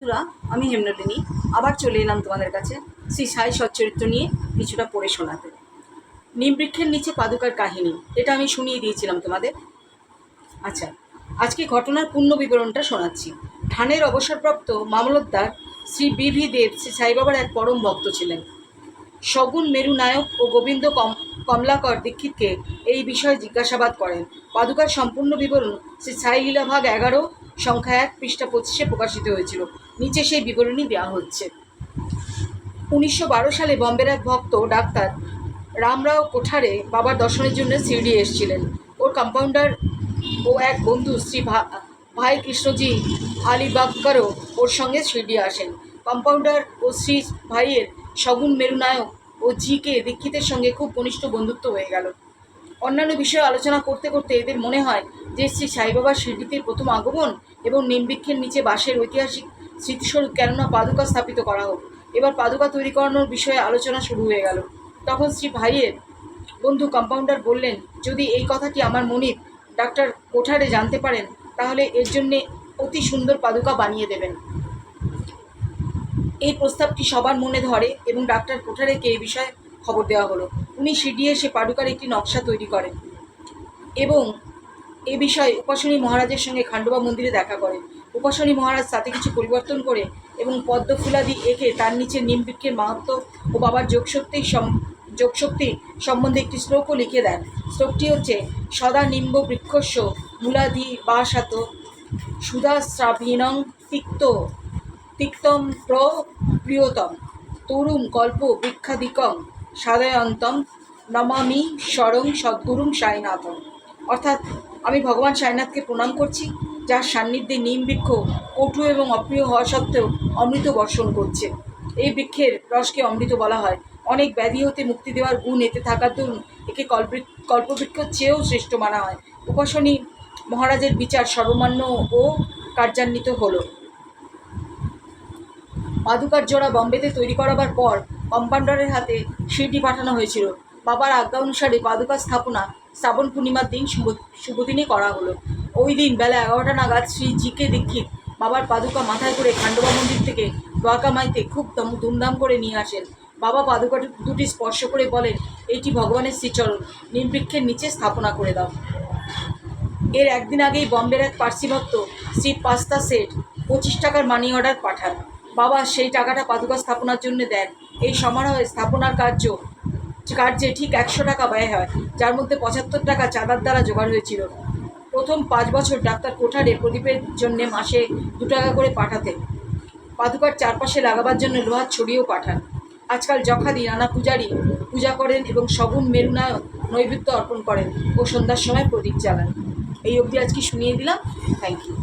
বন্ধুরা, আমি হেমনলিনী। আবার চলে এলাম তোমাদের কাছে শ্রী সাই সচ্চরিত্র নিয়ে কিছুটা পড়ে শোনাতে। নিমবৃক্ষের নিচে পাদুকার কাহিনী, এটা আমি শুনিয়ে দিয়েছিলাম তোমাদের। আচ্ছা আজকে ঘটনার পূর্ণ বিবরণটা শোনাচ্ছি। ঠানের অবসরপ্রাপ্ত মামলতদার শ্রী বিভি দেব, শ্রী সাইবাবার এক পরম ভক্ত ছিলেন। শগুন মেরু নায়ক ও গোবিন্দ কম, কমলাকর দীক্ষিতকে এই বিষয়ে জিজ্ঞাসাবাদ করেন। পাদুকার সম্পূর্ণ বিবরণ শ্রী সাই লীলা ভাগ এগারো, সংখ্যা এক, পৃষ্ঠা পঁচিশে প্রকাশিত হয়েছিল। নিচে সেই বিবরণী দেওয়া হচ্ছে। উনিশশো বারো সালে বম্বের এক ভক্ত ডাক্তার রামরাও কোঠারে বাবার দর্শনের জন্য শিরডি এসেছিলেন। ওর কম্পাউন্ডার ও এক বন্ধু শ্রী ভাই কৃষ্ণজি আলিবাগকারও ওর সঙ্গে শিরডি আসেন। কম্পাউন্ডার ও শ্রী ভাইয়ের সগুন মেরুনায়ক ও জি কে দীক্ষিতের সঙ্গে খুব ঘনিষ্ঠ বন্ধুত্ব হয়ে গেল। অন্যান্য বিষয়ে আলোচনা করতে করতে এদের মনে হয় যে শ্রী সাইবাবার শিরডিতে প্রথম আগমন এবং নিমবৃক্ষের নিচে বাসের ঐতিহাসিক স্মৃতিস্বরূপ কেননা পাদুকা স্থাপিত করা হোক। এবার পাদুকা তৈরি করানোর বিষয়ে আলোচনা শুরু হয়ে গেল। তখন শ্রী ভাইয়ের বন্ধু কম্পাউন্ডার বললেন, যদি এই কথাটি আমার মনির ডাক্তার কোঠারে জানতে পারেন, তাহলে এর জন্যে অতি সুন্দর পাদুকা বানিয়ে দেবেন। এই প্রস্তাবটি সবার মনে ধরে এবং ডাক্তার কোঠারেকে এই বিষয়ে খবর দেওয়া হলো। উনি সিডি এসে পাদুকার একটি নকশা তৈরি করেন এবং এ বিষয়ে উপাসনী মহারাজের সঙ্গে খান্ডবা মন্দিরে দেখা করেন। উপাসনী মহারাজ তাতে কিছু পরিবর্তন করে এবং পদ্ম ফুলাদি এঁকে তার নিচে নিমবৃক্ষের মাহাত্ম ও বাবার যোগশক্তি সম- যোগশক্তি সম্বন্ধে একটি শ্লোকও লিখে দেন। শ্লোকটি হচ্ছে, সদা নিম্ব বৃক্ষস্য মূলাদি বা সাত সুধাশ্রাবীনং তিক্ত, তিক্তম প্রিয়তম, তরুম কল্প বৃক্ষাদিকং সাদয়ন্তম নমামি স্বরং সদ্গুরুং সাইনাথম অর্থাৎ আমি ভগবান সাইনাথকে প্রণাম করছি। যার সান্নিধ্যে নিম বৃক্ষ কটু এবং অপ্রিয় হওয়া সত্ত্বেও অমৃত বর্ষণ করছে। এই বৃক্ষের রসকে অমৃত বলা হয়। অনেক ব্যাধি হতে মুক্তি দেওয়ার গুণ এতে থাকার দরুন একে কল্পবৃক্ষ চেয়েও শ্রেষ্ঠ মানা হয়। উপাসনী মহারাজের বিচার সর্বমান্য ও কার্যান্বিত হলো। পাদুকার জোড়া বম্বেতে তৈরি করাবার পর কম্পাউন্ডারের হাতে সিডি পাঠানো হয়েছিল। বাবার আজ্ঞা অনুসারে পাদুকা স্থাপনা শ্রাবণ পূর্ণিমার দিন শুভ শুভদিনে করা হলো। ওই দিন বেলা এগারোটা নাগাদ শ্রী জি কে দীক্ষিত বাবার পাদুকা মাথায় করে খান্ডবা মন্দির থেকে দ্বারকা মাইতে খুব ধুমধাম করে নিয়ে আসেন। বাবা পাদুকা দুটি স্পর্শ করে বলেন এইটি ভগবানের শ্রীচরণ। নিমবৃক্ষের নিচে স্থাপনা করে দাও। এর একদিন আগেই বম্বের এক পার্সি ভক্ত শ্রী পাস্তা সেট পঁচিশ টাকার মানি অর্ডার পাঠান। বাবা, সেই টাকাটা পাদুকা স্থাপনার জন্য দেন। এই সমারোহে স্থাপনার কার্য, কার্যে ঠিক একশো টাকা ব্যয় হয়, যার মধ্যে পঁচাত্তর টাকা চাঁদার দ্বারা জোগাড় হয়েছিল। প্রথম পাঁচ বছর ডাক্তার কোঠারে প্রদীপের জন্যে মাসে দু টাকা করে পাঠাতেন। পাদুকার চারপাশে লাগাবার জন্য লোহার ছড়িও পাঠান। আজকাল যখাদি নানা পূজারী পূজা করেন এবং সগুন মেরুনা নৈবেদ্য অর্পণ করেন ও সন্ধ্যার সময় প্রদীপ জ্বালান। এই অবধি আজকে শুনিয়ে দিলাম। Thank you